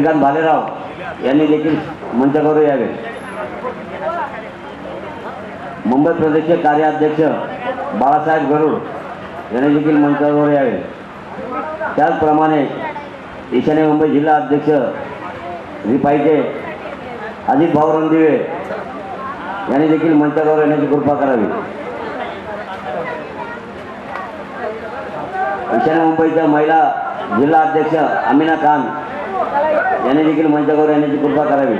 श्रीकांत भालेराव यांनी देखील मंचावर यावे. मुंबई प्रदेश कार्याध्यक्ष बाळासाहेब गरुड यांनी देखील मंचावर यावे. त्याचप्रमाणे ईशान्य मुंबई जिल्हा अध्यक्ष रिपाईचे अजित भाऊ रणदिवे यांनी देखील मंचावर येण्याची कृपा करावी. ईशान्य मुंबईच्या महिला जिल्हा अध्यक्ष अमिना खान यांनी देखील मंचावर येण्याची कृपा करावी.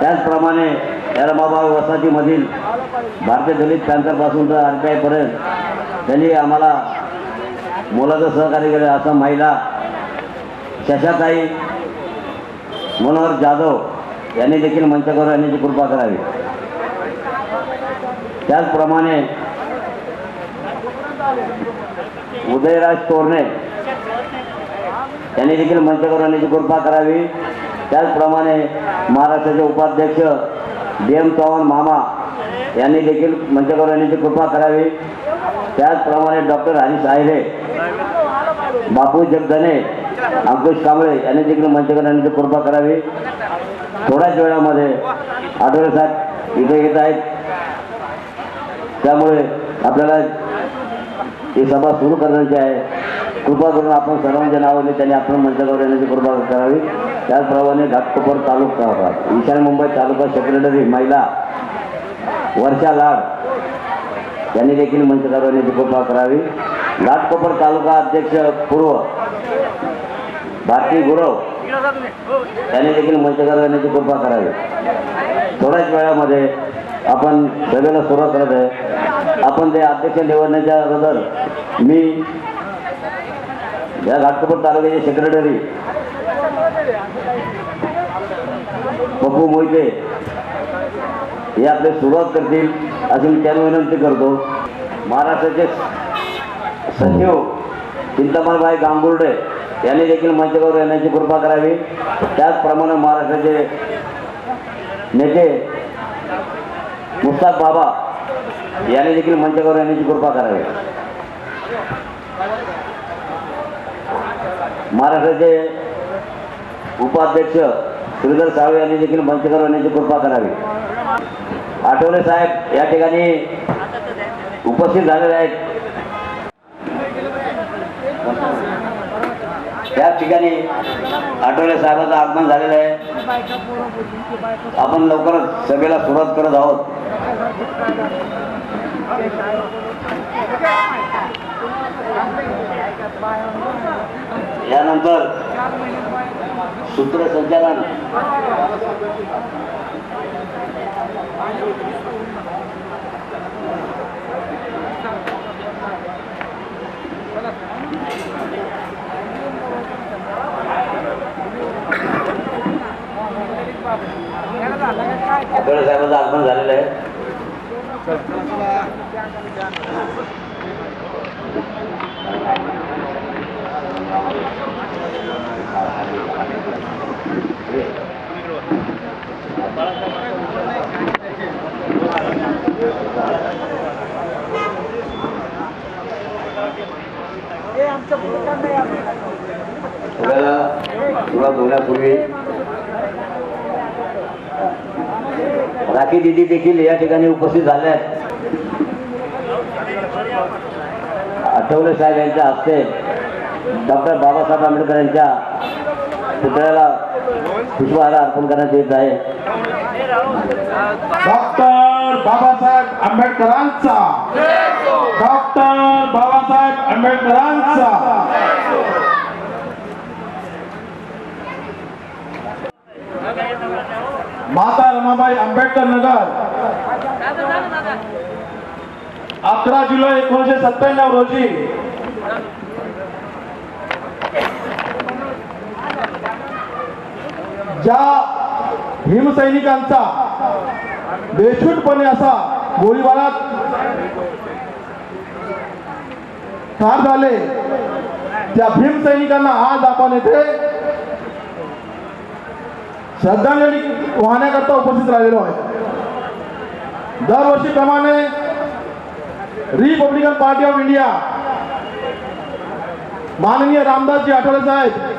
त्याचप्रमाणे रमाबाग वसाहतीमधील भारतीय दलित पॅन्थरपासून तर आर टी आयपर्यंत त्यांनी आम्हाला मोलाचं सहकार्य केलं. असं महिला शशाताई मनोहर जाधव यांनी देखील मंचावर येण्याची कृपा करावी. त्याचप्रमाणे उदयराज तोरणे यांनी देखील मंचावर कृपा करावी. त्याचप्रमाणे महाराष्ट्राचे उपाध्यक्ष डी एम चव्हाण मामा यांनी देखील मंचावर कृपा करावी. त्याचप्रमाणे डॉक्टर हरीश आहिरे बापू जगधने अंकुश कांबळे यांनी देखील मंचावर कृपा करावी. थोड्याच वेळामध्ये आठवडे साहेब इथे येत आहेत. त्यामुळे आपल्याला ही सभा सुरू करण्याची आहे. कृपा करून आपण सर्वांच्या नावाने त्यांनी आपण मंचावर येण्याची कृपा करावी. त्याचप्रमाणे घाटकोपर तालुका ईशान्य मुंबई तालुका सेक्रेटरी महिला वर्षा लाड यांनी देखील मंचावर येण्याची कृपा करावी. घाटकोपर तालुका अध्यक्ष पूर्व भारती गुरव त्यांनी देखील मंचावर येण्याची कृपा करावी. थोड्याच वेळामध्ये आपण सभेला सुरुवात करत आहे. आपण ते अध्यक्ष निवडण्याच्या अगोदर मी या घाटकोपर तालुक्याचे सेक्रेटरी पप्पू मोहिते. हे आपले सुरुवात करतील अशी मी त्यांना विनंती करतो. महाराष्ट्राचे सचिव चिंतामणभाई गांगुर्डे यांनी देखील मंचावर येण्याची कृपा करावी. त्याचप्रमाणे महाराष्ट्राचे नेते मुस्ताक बाबा यांनी देखील मंचावर येण्याची कृपा करावी. महाराष्ट्राचे उपाध्यक्ष श्रीधर साळवे यांनी देखील मंचकर होण्याची कृपा करावी. आठवले साहेब या ठिकाणी उपस्थित झालेले आहेत. त्याच ठिकाणी आठवले साहेबांचं आगमन झालेलं आहे. आपण लवकरच सभेला सुरुवात करत आहोत. यानंतर सूत्रसंचालन आठवले साहेबांचं आगमन झालेलं आहे Thank you. सगळ्याला सुरुवात होण्यापूर्वी राखी दिदी देखील या ठिकाणी उपस्थित झाल्या आहेत. आठवले साहेब यांच्या हस्ते डॉक्टर बाबासाहेब आंबेडकर यांच्या पुतळ्याला पुष्पहार अर्पण करण्यात येत आहे. डॉक्टर बाबासाहेब आंबेडकरांचा. डॉक्टर बाबासाहेब आंबेडकरांचा. माता रमाबाई आंबेडकर नगर. अकरा जुलै एकोणीसशे सत्त्याण्णव रोजी ज्या भीमसैनिकांचा बेछूटपणे असा गोळीबारात ठार झाले त्या भीमसैनिकांना आज आपण येथे श्रद्धांजली वाहण्याकरता उपस्थित राहिलेलो आहे. दरवर्षीप्रमाणे रिपब्लिकन पार्टी ऑफ इंडिया माननीय रामदासजी आठवले साहेब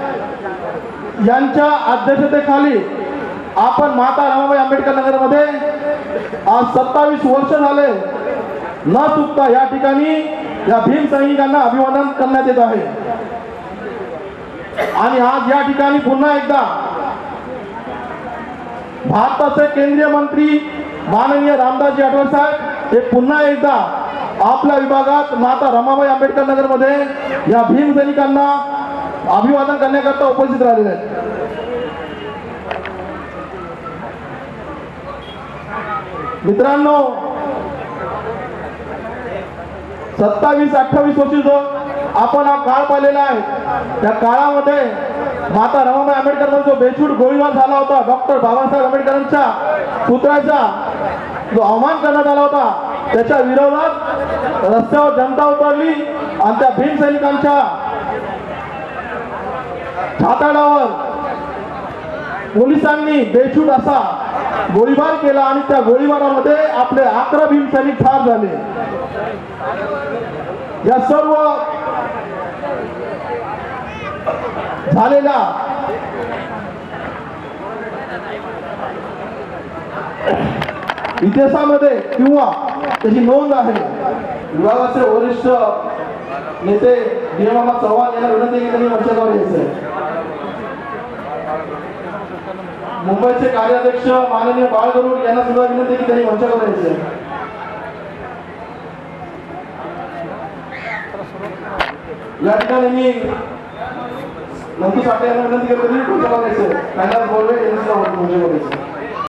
यांच्या अध्यक्षतेखाली आपण माता रमाबाई आंबेडकर नगरमध्ये आज सत्तावीस वर्ष झाले न चुकता या ठिकाणी या भीम सैनिकांना अभिवादन करण्यात येत आहे. आणि आज या ठिकाणी पुन्हा एकदा भारताचे केंद्रीय मंत्री माननीय रामदासजी आठवले साहेब हे पुन्हा एकदा आपल्या विभागात माता रमाबाई आंबेडकर नगरमध्ये या भीम सैनिकांना अभिवादन करण्याकरता उपस्थित राहिलेले आहेत. मित्रांनो सत्तावीस अठ्ठावीस वर्षी जो आपण हा काळ पाहिलेला आहे त्या काळामध्ये माता रमाबाई आंबेडकरांचा जो बेछूट गोळीबार झाला होता डॉक्टर बाबासाहेब आंबेडकरांच्या पुत्राचा जो अवमान करण्यात आला होता त्याच्या विरोधात रस्त्यावर जनता उतरली आणि त्या भीम सैनिकांच्या छाताडावर पोलिसांनी बेछूट असा गोळीबार केला आणि त्या गोळीबारामध्ये आपले अकरा भीम सैनिक ठार झाले. या सर्व झालेल्या इतिहासामध्ये किंवा त्याची नोंद आहे विभागाचे वरिष्ठ नेते मामा चव्हाण यांना विनंती केली त्यांनी मंचावर यायचं मुंबईचे कार्याध्यक्ष माननीय बाळगरुड यांना सुद्धा विनंती की त्यांनी मंचावर यायचं या ठिकाणी मी नंदू साठे यांना विनंती करतो की मंचावर यायचं कैलास बोलवे यांनी सुद्धा मंचावर यायचं